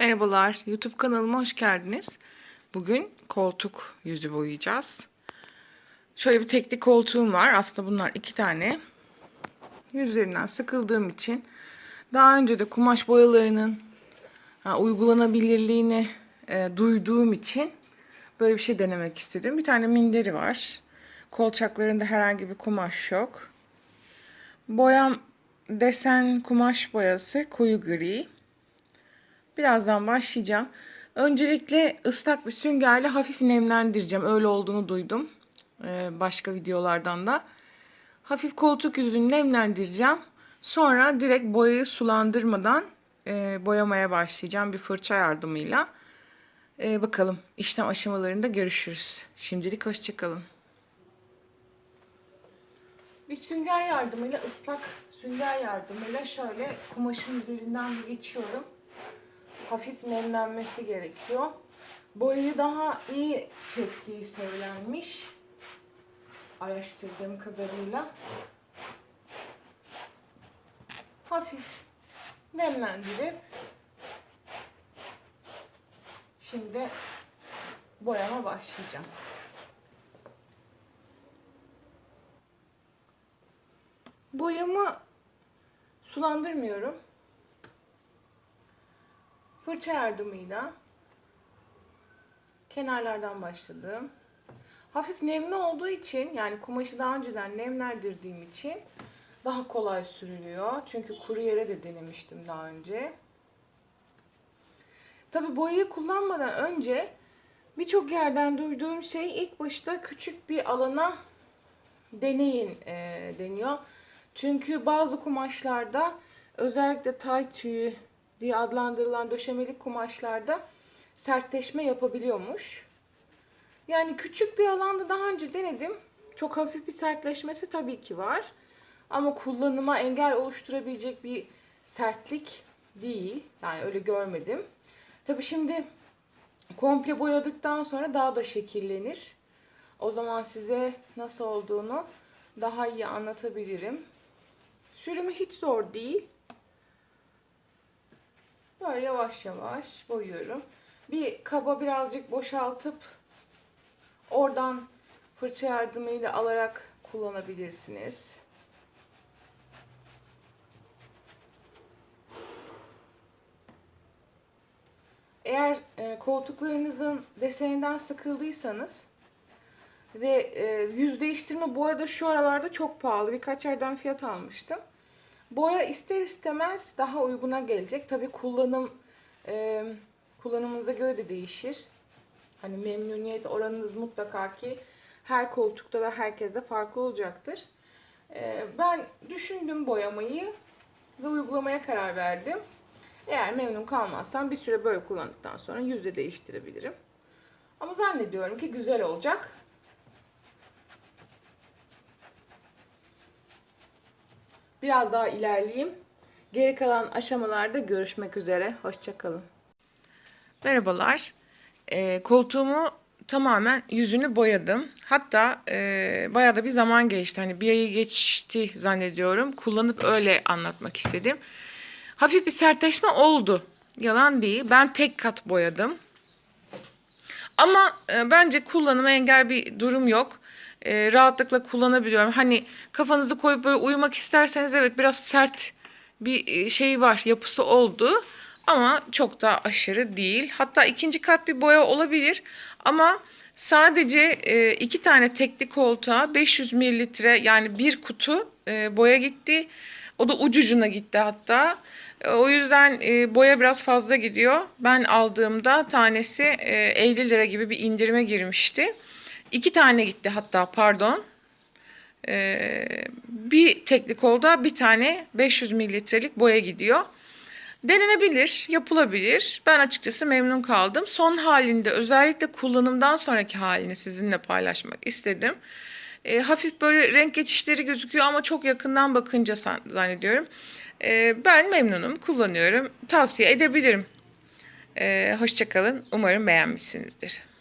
Merhabalar, YouTube kanalıma hoş geldiniz. Bugün koltuk yüzü boyayacağız. Şöyle bir tekli koltuğum var. Aslında bunlar iki tane. Yüzlerinden sıkıldığım için daha önce de kumaş boyalarının uygulanabilirliğini e, duyduğum için böyle bir şey denemek istedim. Bir tane minderi var. Kolçaklarında herhangi bir kumaş yok. Boyam desen kumaş boyası koyu gri. Birazdan başlayacağım. Öncelikle ıslak bir süngerle hafif nemlendireceğim. Öyle olduğunu duydum. Ee, başka videolardan da. Hafif koltuk yüzünü nemlendireceğim. Sonra direkt boyayı sulandırmadan e, boyamaya başlayacağım bir fırça yardımıyla. E, bakalım işlem aşamalarında görüşürüz. Şimdilik hoşçakalın. Bir sünger yardımıyla ıslak sünger yardımıyla şöyle kumaşın üzerinden geçiyorum hafif nemlenmesi gerekiyor. Boyayı daha iyi çektiği söylenmiş. Araştırdığım kadarıyla. Hafif nemlendirip şimdi boyama başlayacağım. Boyamı sulandırmıyorum fırça yardımıyla kenarlardan başladım. Hafif nemli olduğu için yani kumaşı daha önceden nemlendirdiğim için daha kolay sürülüyor. Çünkü kuru yere de denemiştim daha önce. Tabi boyayı kullanmadan önce birçok yerden duyduğum şey ilk başta küçük bir alana deneyin e, deniyor. Çünkü bazı kumaşlarda özellikle tay tüyü diye adlandırılan döşemelik kumaşlarda sertleşme yapabiliyormuş. Yani küçük bir alanda daha önce denedim. Çok hafif bir sertleşmesi tabii ki var. Ama kullanıma engel oluşturabilecek bir sertlik değil. Yani öyle görmedim. Tabii şimdi komple boyadıktan sonra daha da şekillenir. O zaman size nasıl olduğunu daha iyi anlatabilirim. Sürümü hiç zor değil. Böyle yavaş yavaş boyuyorum. Bir kaba birazcık boşaltıp oradan fırça yardımıyla alarak kullanabilirsiniz. Eğer e, koltuklarınızın deseninden sıkıldıysanız ve e, yüz değiştirme bu arada şu aralarda çok pahalı. Birkaç yerden fiyat almıştım. Boya ister istemez daha uyguna gelecek. Tabi kullanım e, kullanımınıza göre de değişir. Hani memnuniyet oranınız mutlaka ki her koltukta ve herkeste farklı olacaktır. E, ben düşündüm boyamayı ve uygulamaya karar verdim. Eğer memnun kalmazsam bir süre böyle kullandıktan sonra yüzde değiştirebilirim. Ama zannediyorum ki güzel olacak. Biraz daha ilerleyeyim. Geri kalan aşamalarda görüşmek üzere. Hoşçakalın. Merhabalar. E, koltuğumu tamamen yüzünü boyadım. Hatta e, bayağı da bir zaman geçti. Hani bir ayı geçti zannediyorum. Kullanıp öyle anlatmak istedim. Hafif bir sertleşme oldu. Yalan değil. Ben tek kat boyadım. Ama e, bence kullanıma engel bir durum yok e, rahatlıkla kullanabiliyorum. Hani kafanızı koyup böyle uyumak isterseniz evet biraz sert bir e, şey var, yapısı oldu. Ama çok da aşırı değil. Hatta ikinci kat bir boya olabilir. Ama sadece e, iki tane tekli koltuğa 500 mililitre yani bir kutu e, boya gitti. O da ucucuna gitti hatta. O yüzden boya biraz fazla gidiyor. Ben aldığımda tanesi e, 50 lira gibi bir indirime girmişti. İki tane gitti hatta pardon. Ee, bir teknik kolda bir tane 500 mililitrelik boya gidiyor. Denenebilir, yapılabilir. Ben açıkçası memnun kaldım. Son halinde özellikle kullanımdan sonraki halini sizinle paylaşmak istedim. E, hafif böyle renk geçişleri gözüküyor ama çok yakından bakınca zannediyorum. E, ben memnunum, kullanıyorum. Tavsiye edebilirim. E, Hoşçakalın. Umarım beğenmişsinizdir.